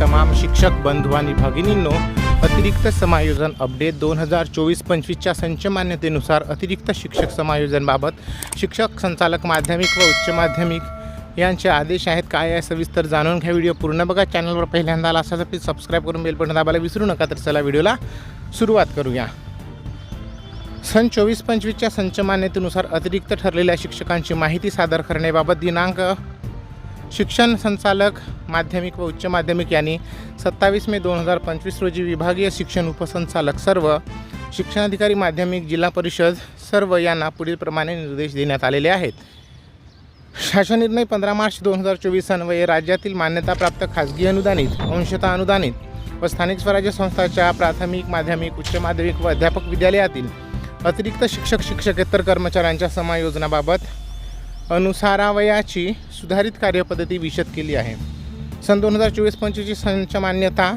तमाम शिक्षक बंधू आणि भगिनींनो अतिरिक्त समायोजन अपडेट दोन हजार चोवीस पंचवीसच्या संच मान्यतेनुसार अतिरिक्त शिक्षक समायोजनबाबत शिक्षक संचालक माध्यमिक व उच्च माध्यमिक यांचे आदेश आहेत. काय आहे सविस्तर जाणून घ्या. व्हिडिओ पूर्ण बघा. चॅनलवर पहिल्यांदा आला असाल तर प्लीज सबस्क्राईब करून बेल बटन दाबायला विसरू नका. तर चला व्हिडिओला सुरुवात करूया. सन चोवीस पंचवीसच्या संच मान्यतेनुसार अतिरिक्त ठरलेल्या शिक्षकांची माहिती सादर करण्याबाबत दिनांक शिक्षण संचालक माध्यमिक व उच्च माध्यमिक यांनी सत्तावीस मे दोन हजार पंचवीस रोजी विभागीय शिक्षण उपसंचालक सर्व शिक्षणाधिकारी माध्यमिक जिल्हा परिषद सर्व यांना पुढीलप्रमाणे निर्देश देण्यात आलेले आहेत. शासन निर्णय पंधरा मार्च दोन हजार चोवीस अन्वये राज्यातील मान्यताप्राप्त खाजगी अनुदानित अंशता अनुदानित व स्थानिक स्वराज्य संस्थाच्या प्राथमिक माध्यमिक उच्च माध्यमिक व अध्यापक विद्यालयातील अतिरिक्त शिक्षक शिक्षकेतर कर्मचाऱ्यांच्या समायोजनाबाबत अनुसारावयाची सुधारित कार्यपद्धती विशद केली आहे. सन दोन हजार चोवीस पंचवीसची संच मान्यता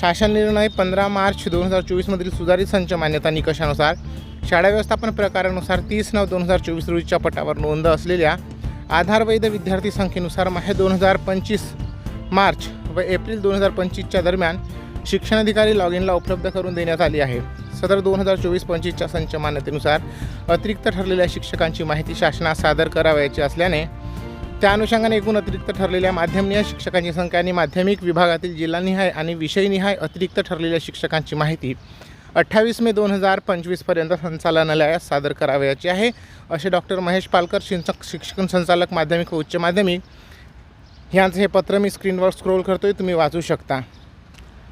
शासन निर्णय पंधरा मार्च दोन हजार चोवीसमधील सुधारित संच मान्यता निकषानुसार शाळा व्यवस्थापन प्रकारानुसार तीस नऊ दोन हजार चोवीस रोजीच्या पटावर नोंद असलेल्या आधार वैध विद्यार्थी संख्येनुसार माहे दोन हजार पंचवीस मार्च व एप्रिल दोन हजार पंचवीसच्या दरम्यान शिक्षणाधिकारी लॉग इनला उपलब्ध करून देण्यात आली आहे. सदर दोन हजार चोवीस पंचवीसच्या संच मान्यतेनुसार अतिरिक्त ठरलेल्या शिक्षकांची माहिती शासनास सादर करावयाची असल्याने त्या अनुषंगाने एकूण अतिरिक्त ठरलेल्या माध्यमनिहाय शिक्षकांची संख्या आणि माध्यमिक विभागातील जिल्हानिहाय आणि विषयनिहाय अतिरिक्त ठरलेल्या शिक्षकांची माहिती अठ्ठावीस मे दोन हजार पंचवीसपर्यंत संचालनालयास सादर करावयाची आहे. असे डॉक्टर महेश पालकर शिक्षक शिक्षण संचालक माध्यमिक व उच्च माध्यमिक यांचं हे पत्र मी स्क्रीनवर स्क्रोल करतोय तुम्ही वाचू शकता.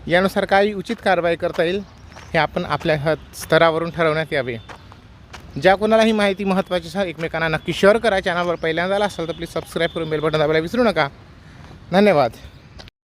यानुसार काही उचित कारवाई करता येईल. हे आपण आपल्या स्तरावरून ठरवण्यात यावे. ज्या कोणाला ही माहिती महत्त्वाची असेल एकमेकांना नक्की शेअर करा. चॅनलवर पहिल्यांदा आला असेल तर प्लीज सबस्क्राईब करून बेल बटन दाबायला विसरू नका. धन्यवाद.